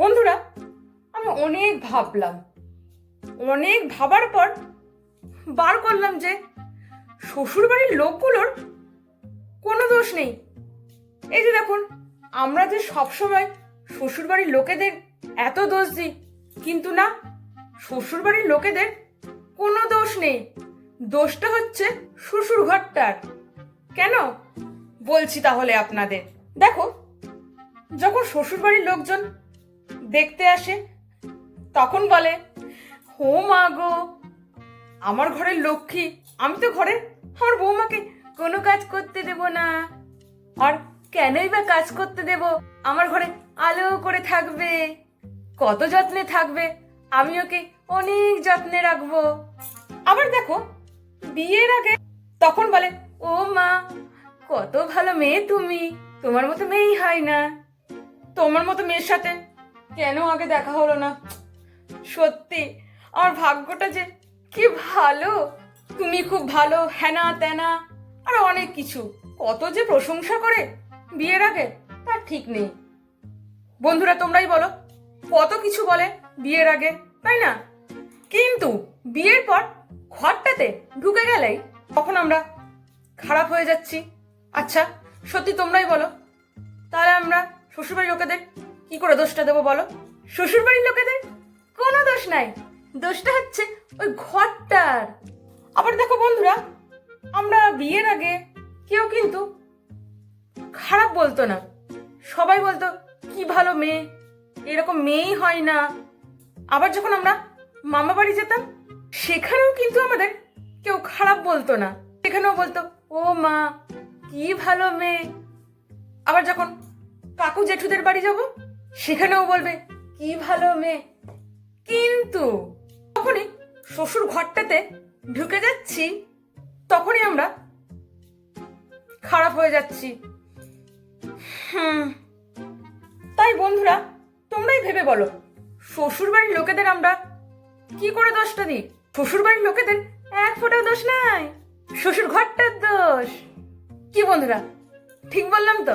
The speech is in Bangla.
বন্ধুরা, আমি অনেক ভাবলাম। অনেক ভাবার পর বার করলাম যে শ্বশুরবাড়ির লোকগুলোর কোনো দোষ নেই। এই যে দেখুন, আমরা যে সবসময় শ্বশুরবাড়ির লোকেদের এত দোষ দিই, কিন্তু না, শ্বশুরবাড়ির লোকেদের কোনো দোষ নেই। দোষটা হচ্ছে শ্বশুর ঘরটার কেন? বলছি তাহলে আপনাদের। দেখো, যখন শ্বশুরবাড়ির লোকজন দেখতে আসে, তখন বলে হো মা গো, আমার ঘরের লক্ষ্মী, আমি তো ঘরের আমার বৌমাকে কোনো কাজ করতে দেব না। আর কেনই বা কাজ করতে দেব? আমার ঘরে আলো করে থাকবে, কত যত্নে থাকবে, আমি ওকে অনেক যত্নে রাখব। আবার দেখো, বিয়ের আগে তখন বলে, ও মা, কত ভালো মেয়ে তুমি, তোমার মতো মেয়েই হয় না। তোমার মতো মেয়ের সাথে কেন আগে দেখা হলো না? সত্যি, আমার ভাগ্যটা যে কি ভালো। তুমি খুব ভালো হ্যানা ত্যানা আর অনেক কিছু। কত যে প্রশংসা করে বিয়ের আগে, তার ঠিক নেই। বন্ধুরা, তোমরাই বলো, কত কিছু বলে বিয়ের আগে, তাই না? কিন্তু বিয়ের পর ঘরটাতে ঢুকে গেলেই তখন আমরা খারাপ হয়ে যাচ্ছি। আচ্ছা সত্যি তোমরাই বলো, তাহলে আমরা শ্বশুরবাড়ির লোকেদের কি করে দোষটা দেবো বলো? শ্বশুরবাড়ির লোকেদের? কোনো দোষ নাই। দোষটা হচ্ছে ওই ঘরটার। আবার দেখো বন্ধুরা, আমরা বিয়ের আগে কেউ কিন্তু খারাপ বলতো না। সবাই বলতো, কি ভালো মেয়ে, এরকম মেয়েই হয় না। আবার যখন আমরা মামা বাড়ি যেতাম, সেখানেও কিন্তু আমাদের কেউ খারাপ বলতো না। সেখানেও বলতো, ও মা, কি ভালো মেয়ে। আবার যখন কাকু জেঠুদের বাড়ি যাব সেখানেও বলবে, কি ভালো মেয়ে। কিন্তু তখনই শ্বশুর ঘরটাতে ঢুকে যাচ্ছি, তখনই আমরা খারাপ হয়ে যাচ্ছি। হুম, তাই বন্ধুরা, তোমরাই ভেবে বলো, শ্বশুরবাড়ির লোকেদের আমরা কি করে দোষটা দিই? শ্বশুরবাড়ির লোকেদের এক ফোঁটাও দোষ নাই, শ্বশুর ঘরটার দোষ। কি বন্ধুরা, ঠিক বললাম তো?